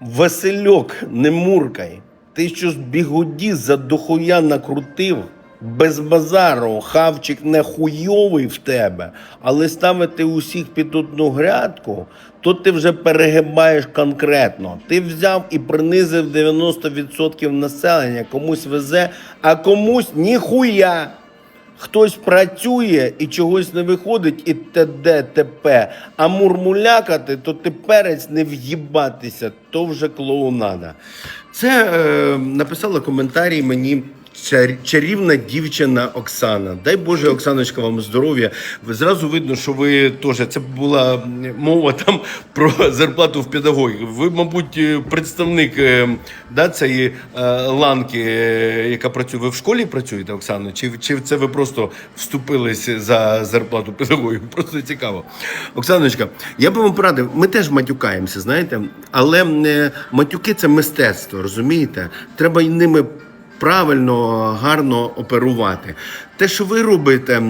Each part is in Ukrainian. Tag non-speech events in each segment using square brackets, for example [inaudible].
Васильок, не муркай. Ти що з бігуді за дохуя накрутив? Без базару, хавчик не хуйовий в тебе, але ставити усіх під одну грядку, то ти вже перегибаєш конкретно. Ти взяв і принизив 90% населення, комусь везе, а комусь ніхуя. Хтось працює і чогось не виходить, і т.д. т.п. А мурмулякати, то теперець не в'їбатися, то вже клоунада. Це е, написала коментарі мені. Чар- Чарівна дівчина Оксана. Дай Боже, Оксаночка, вам здоров'я. Зразу видно, що ви теж це була мова там про зарплату в педагогіки. Ви, мабуть, представник е, да, цієї е, ланки, е, яка працює. Ви в школі працюєте, Оксано? Чи, чи це ви просто вступились за зарплату педагогів? [laughs] Просто цікаво. Оксаночка, я би вам порадив, ми теж матюкаємося, знаєте, але матюки це мистецтво, розумієте? Треба ними правильно, гарно оперувати. Те, що ви робите.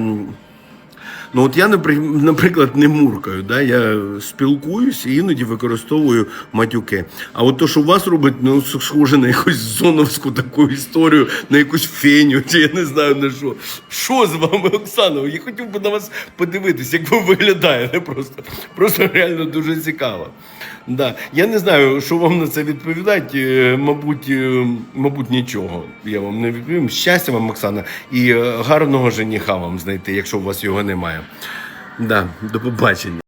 Ну, от я, наприклад, не муркаю, да? я спілкуюсь і іноді використовую матюки. А от то, що у вас робить, ну, схоже на якусь зоновську таку історію, на якусь феню, чи я не знаю на що. Що з вами, Оксана? Я хотів би на вас подивитись, як ви виглядаєте просто. Просто реально дуже цікаво. Да. Я не знаю, що вам на це відповідати. Е, Мабуть, е, мабуть, нічого. Я вам не відповім. Щастя вам, Оксана, і е, гарного жениха вам знайти, якщо у вас його немає. Да, до побачення.